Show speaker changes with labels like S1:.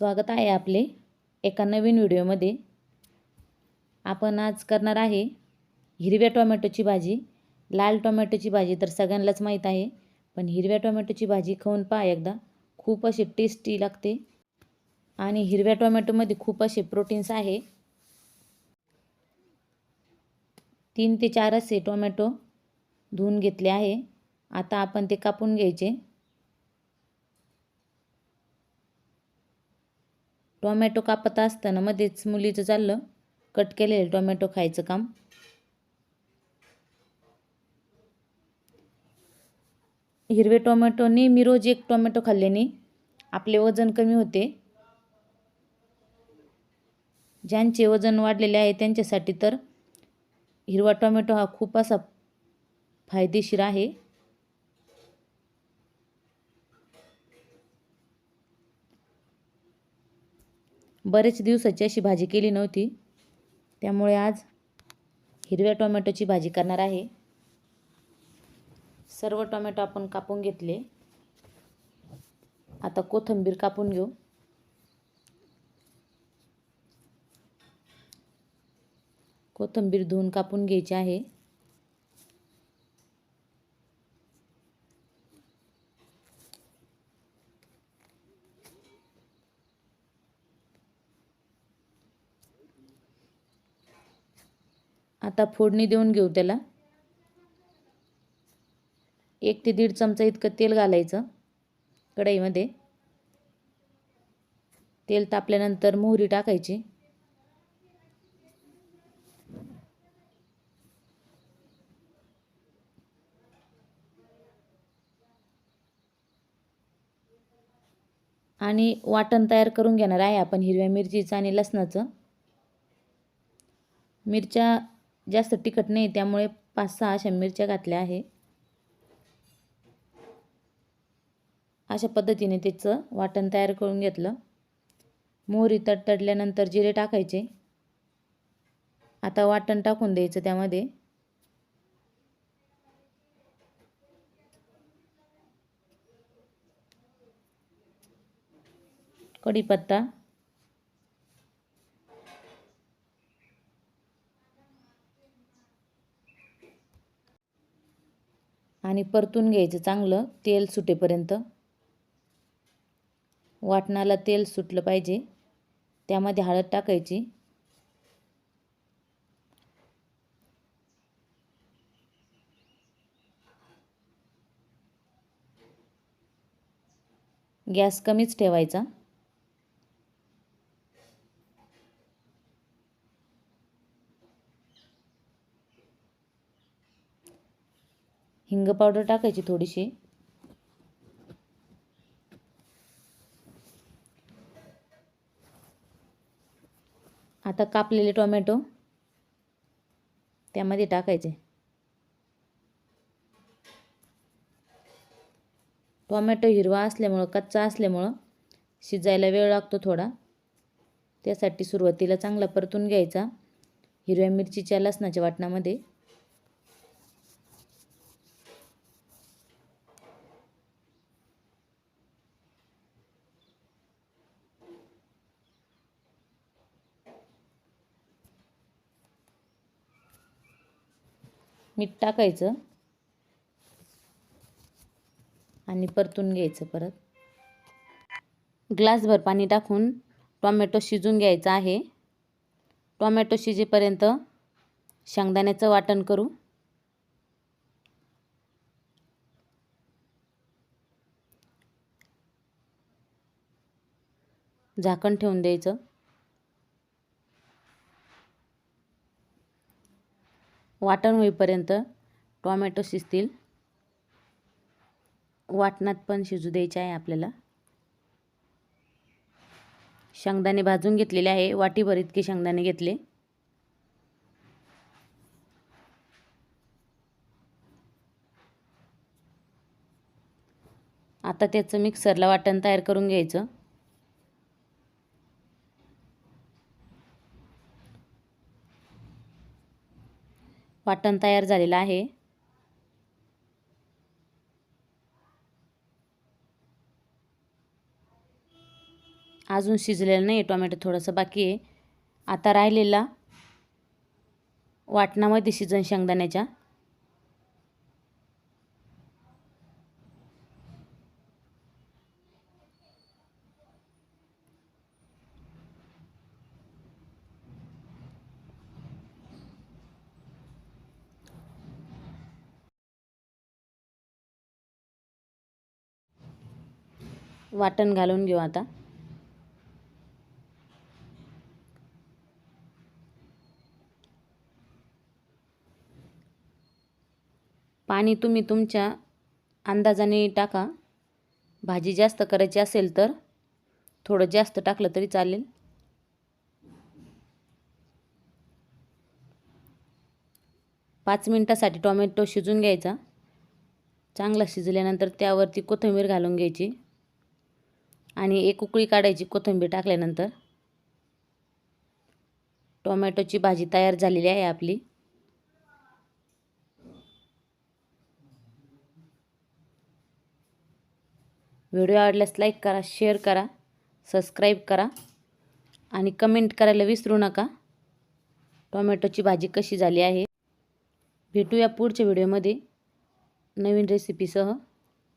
S1: स्वागत आहे आपले एका नवीन व्हिडिओमध्ये. आपण आज करणार आहे हिरव्या टोमॅटोची भाजी. लाल टोमॅटोची भाजी तर सगळ्यांनाच माहीत आहे पण हिरव्या टोमॅटोची भाजी खाऊन पहा एकदा. खूप अशी टेस्टी लागते. आणि हिरव्या टोमॅटोमध्ये खूप असे प्रोटीन्स आहे. तीन ते चार असे टोमॅटो धुवून घेतले आहे. आता आपण ते कापून घ्यायचे. टोमॅटो कापत असताना मध्येच मुलीचं चाललं. कट केलेलं टोमॅटो खायचं काम. हिरवे टोमॅटो नेहमी रोज एक टोमॅटो खाल्ल्याने आपले वजन कमी होते. ज्यांचे वजन वाढलेले आहे त्यांच्यासाठी तर हिरवा टोमॅटो हा खूप असा फायदेशीर आहे. बरेच दिवसाची अशी भाजी केली नव्हती. त्यामुळे आज हिरव्या टोमॅटोची भाजी करणार आहे. सर्व टोमॅटो आपण कापून घेतले. आता कोथिंबीर कापून घेऊ. कोथिंबीर धुवून कापून घ्यायची आहे. आता फोडणी देऊन घेऊ त्याला. एक ते दीड चमचा इतकं तेल घालायचं कढईमध्ये. तेल तापल्यानंतर मोहरी टाकायची. आणि वाटण तयार करून घेणार आहे आपण हिरव्या मिरचीचं आणि लसणाचं. मिरच्या जास्त तिखट नाही त्यामुळे पाच सहा अशा मिरच्या घातल्या आहे. अशा पद्धतीने त्याचं वाटण तयार करून घेतलं. मोहरी तडतडल्यानंतर जिरे टाकायचे. आता वाटण टाकून द्यायचं त्यामध्ये. कढीपत्ता. आणि परतून घ्यायचं चांगलं तेल सुटेपर्यंत. वाटणाला तेल सुटलं पाहिजे. त्यामध्ये हळद टाकायची. गॅस कमीच ठेवायचा. हिंग पावडर टाकायची थोडीशी. आता कापलेले टोमॅटो त्यामध्ये टाकायचे. टोमॅटो हिरवा असल्यामुळं कच्चा असल्यामुळं शिजायला वेळ लागतो थोडा. त्यासाठी सुरुवातीला चांगला परतून घ्यायचा. हिरव्या मिरचीच्या लसणाच्या वाटणामध्ये मीठ टाकायचं. आणि परतून घ्यायचं परत. ग्लासभर पाणी टाकून टॉमॅटो शिजून घ्यायचा आहे. टॉमॅटो शिजेपर्यंत शेंगदाण्याचं वाटण करू. झाकण ठेवून द्यायचं. वाटण होईपर्यंत टॉमॅटो शिजतील. वाटणात पण शिजू द्यायचे आहे आपल्याला. शेंगदाणे भाजून घेतलेले आहे. वाटीभर इतके शेंगदाणे घेतले. आता त्याचं मिक्सरला वाटण तयार करून घ्यायचं. वाटण तयार झालेलं आहे. अजून शिजलेलं नाही आहे टोमॅटो थोडंसं बाकी आहे. आता राहिलेला वाटणामध्ये शिजन शेंगदाण्याच्या. वाटण घालून घेऊ आता. पाणी तुम्ही तुमच्या अंदाजाने टाका. भाजी जास्त करायची असेल तर थोडं जास्त टाकलं तरी चालेल. पाच मिनटासाठी टोमॅटो शिजून घ्यायचा. चांगला शिजल्यानंतर त्यावरती कोथिंबीर घालून घ्यायची. आणि एक उकळी काढायची कोथिंबीर टाकल्यानंतर. टोमॅटोची भाजी तयार झालेली आहे आपली. व्हिडिओ आवडल्यास लाईक करा शेअर करा सबस्क्राईब करा आणि कमेंट करायला विसरू नका. टोमॅटोची भाजी कशी झाली आहे? भेटूया पुढच्या व्हिडिओमध्ये नवीन रेसिपीसह.